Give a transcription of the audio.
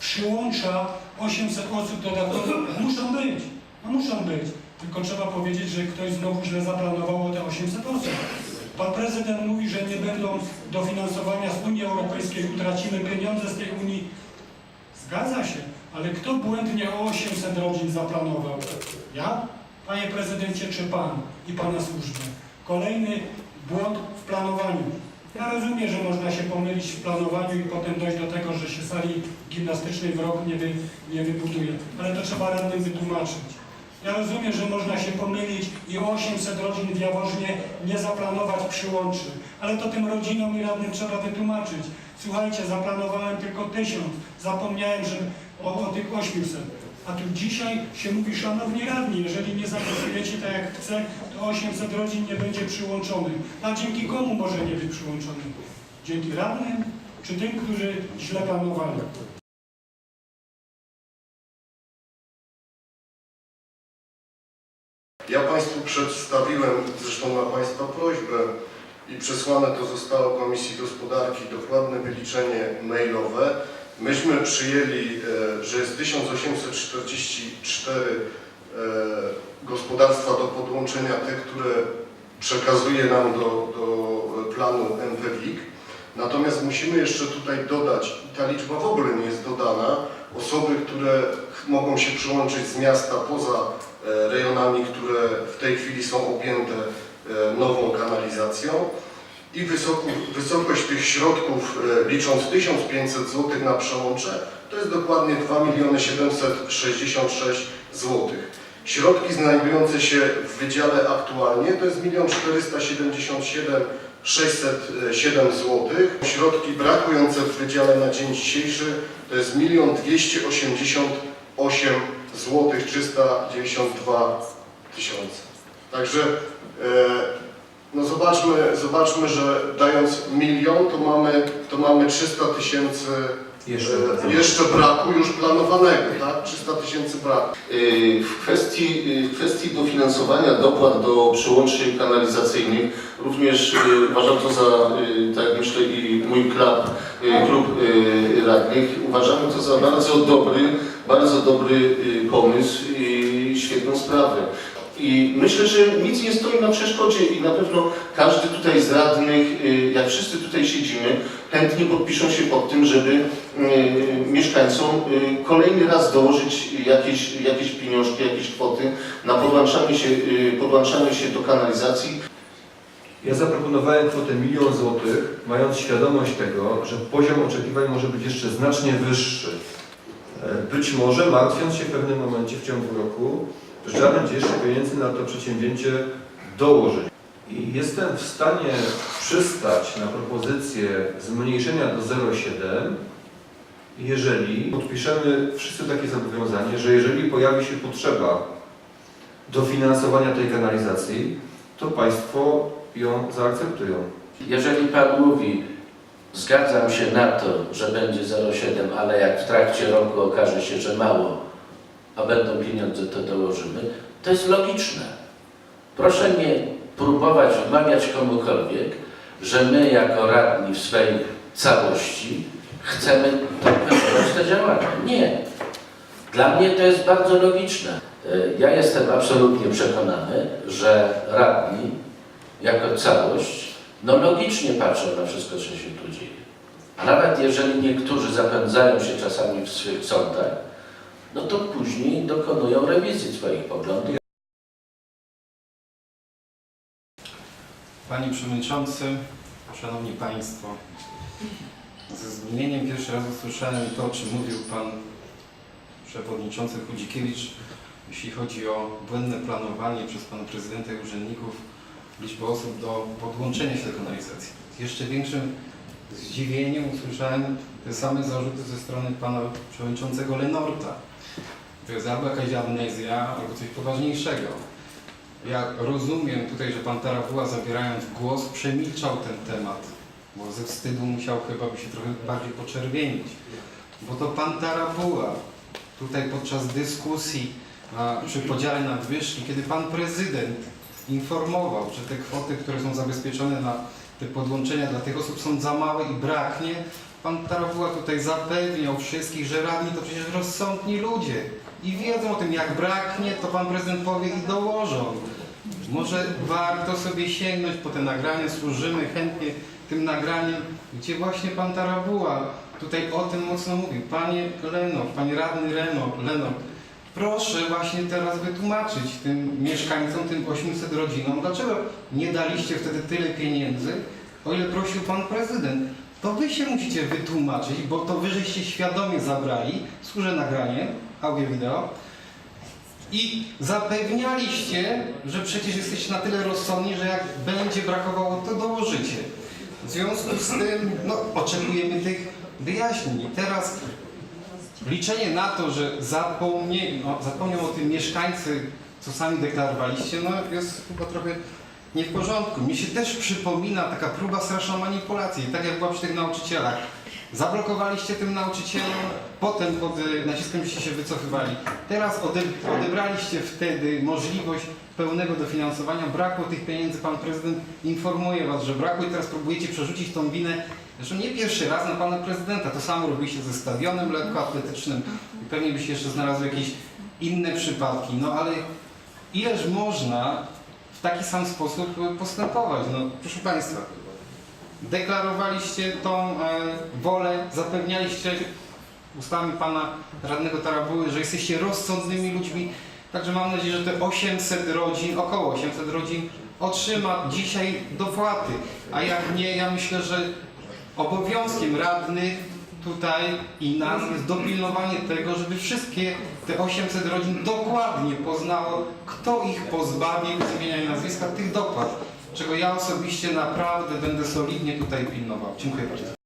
przyłącza 800 osób dodatkowo. Muszą być, no muszą być. Tylko trzeba powiedzieć, że ktoś znowu źle zaplanował te 800 osób. Pan prezydent mówi, że nie będą dofinansowania z Unii Europejskiej, utracimy pieniądze z tej Unii. Zgadza się, ale kto błędnie o 800 rodzin zaplanował? Ja? Panie prezydencie, czy pan i pana służby? Kolejny błąd w planowaniu. Ja rozumiem, że można się pomylić w planowaniu i potem dojść do tego, że się sali gimnastycznej w roku nie, wy, nie wybuduje, ale to trzeba radnym wytłumaczyć. Ja rozumiem, że można się pomylić i 800 rodzin w Jaworznie nie zaplanować przyłączy, ale to tym rodzinom i radnym trzeba wytłumaczyć. Słuchajcie, zaplanowałem tylko 1000, zapomniałem, że o, o tych 800. A tu dzisiaj się mówi, szanowni radni, jeżeli nie zagłosujecie tak jak chcę, to 800 rodzin nie będzie przyłączonych. A dzięki komu może nie być przyłączonych? Dzięki radnym, czy tym, którzy źle planowali? Ja Państwu przedstawiłem, zresztą na Państwa prośbę i przesłane to zostało Komisji Gospodarki, dokładne wyliczenie mailowe. Myśmy przyjęli, e, że jest 1844 e, gospodarstwa do podłączenia, te, które przekazuje nam do, do planu MPWiK. Natomiast musimy jeszcze tutaj dodać, i ta liczba w ogóle nie jest dodana, osoby, które mogą się przyłączyć z miasta poza e, rejonami, które w tej chwili są objęte e, nową kanalizacją i wysokość tych środków e, licząc 1500 zł na przełącze to jest dokładnie 2 766 zł. Środki znajdujące się w wydziale aktualnie to jest 1 477 607 zł. Środki brakujące w wydziale na dzień dzisiejszy to jest 1 288 zł 392 tysiące. Także e, no zobaczmy, zobaczmy, że dając milion to mamy, to mamy 300 tysięcy Jeszcze e, jeszcze braku już planowanego, tak? 300 tysięcy braku. Y, W kwestii, y, w kwestii dofinansowania dopłat do przyłączy kanalizacyjnych również y, uważam to za, tak jak myślę i mój klub, klub radnych, uważamy to za bardzo dobry, bardzo dobry pomysł i świetną sprawę. I myślę, że nic nie stoi na przeszkodzie i na pewno każdy tutaj z radnych, y, jak wszyscy tutaj siedzimy, chętnie podpiszą się pod tym, żeby y, mieszkańcom y, kolejny raz dołożyć jakieś, jakieś pieniążki, jakieś kwoty na podłączanie się, podłączanie się do kanalizacji. Ja zaproponowałem kwotę milion złotych, mając świadomość tego, że poziom oczekiwań może być jeszcze znacznie wyższy. E, Być może martwiąc się w pewnym momencie w ciągu roku, będzie jeszcze pieniędzy na to przedsięwzięcie dołożyć. I jestem w stanie przystać na propozycję zmniejszenia do 0,7, jeżeli podpiszemy wszyscy takie zobowiązanie, że jeżeli pojawi się potrzeba dofinansowania tej kanalizacji, to Państwo ją zaakceptują. Jeżeli Pan mówi, zgadzam się na to, że będzie 0,7, ale jak w trakcie roku okaże się, że mało, a będą pieniądze, to dołożymy, to jest logiczne. Proszę nie próbować wmawiać komukolwiek, że my jako radni w swej całości chcemy dopędzać te działania. Nie. Dla mnie to jest bardzo logiczne. Y, Ja jestem absolutnie przekonany, że radni jako całość no logicznie patrzą na wszystko, co się tu dzieje. A nawet jeżeli niektórzy zapędzają się czasami w swych sądach, no to później dokonują rewizji swoich poglądów. Panie Przewodniczący, Szanowni Państwo, ze zdumieniem pierwszy raz usłyszałem to, o czym mówił Pan Przewodniczący Chudzikiewicz, jeśli chodzi o błędne planowanie przez Pana Prezydenta i urzędników liczby osób do podłączenia się do kanalizacji. Z jeszcze większym zdziwieniem usłyszałem te same zarzuty ze strony Pana Przewodniczącego Lenorta. To jest albo jakaś amnezja, albo coś poważniejszego. Ja rozumiem tutaj, że pan Tarabuła zabierając głos przemilczał ten temat, bo ze wstydu musiał chyba by się trochę bardziej poczerwienić. Bo to pan Tarabuła tutaj podczas dyskusji a, przy podziale nadwyżki, kiedy pan prezydent informował, że te kwoty, które są zabezpieczone na te podłączenia dla tych osób są za małe i braknie. Pan Tarabuła tutaj zapewniał wszystkich, że radni to przecież rozsądni ludzie i wiedzą o tym, jak braknie, to pan prezydent powie i dołożą. Może warto sobie sięgnąć po te nagrania, służymy chętnie tym nagraniem, gdzie właśnie pan Tarabuła tutaj o tym mocno mówił. Panie Leno, panie radny Reno, Leno, proszę właśnie teraz wytłumaczyć tym mieszkańcom, tym 800 rodzinom, dlaczego nie daliście wtedy tyle pieniędzy, o ile prosił pan prezydent. To wy się musicie wytłumaczyć, bo to wy żeście świadomie zabrali, służę nagranie, audio, wideo, i zapewnialiście, że przecież jesteście na tyle rozsądni, że jak będzie brakowało, to dołożycie. W związku z tym, no, oczekujemy tych wyjaśnień. I teraz liczenie na to, że zapomnie, no, zapomnią o tym mieszkańcy, co sami deklarowaliście, no jest chyba trochę nie w porządku. Mi się też przypomina taka próba straszna manipulacji, tak jak była przy tych nauczycielach. Zablokowaliście tym nauczycielom, potem pod y, naciskiem się wycofywali. Teraz ode, odebraliście wtedy możliwość pełnego dofinansowania, brakło tych pieniędzy, pan prezydent informuje was, że brakło i teraz próbujecie przerzucić tą winę, zresztą nie pierwszy raz na pana prezydenta, to samo robiliście ze stadionem lekkoatletycznym i pewnie by się jeszcze znalazły jakieś inne przypadki, no ale ileż można w taki sam sposób postępować, no proszę państwa deklarowaliście tą e, wolę, zapewnialiście ustami pana radnego Tarabuły, że jesteście rozsądnymi ludźmi. Także mam nadzieję, że te 800 rodzin, około 800 rodzin otrzyma dzisiaj dopłaty. A jak nie, ja myślę, że obowiązkiem radnych tutaj i nas jest dopilnowanie tego, żeby wszystkie te 800 rodzin dokładnie poznało, kto ich pozbawił z imienia i nazwiska tych dopłat czego ja osobiście naprawdę będę solidnie tutaj pilnował. Dziękuję bardzo.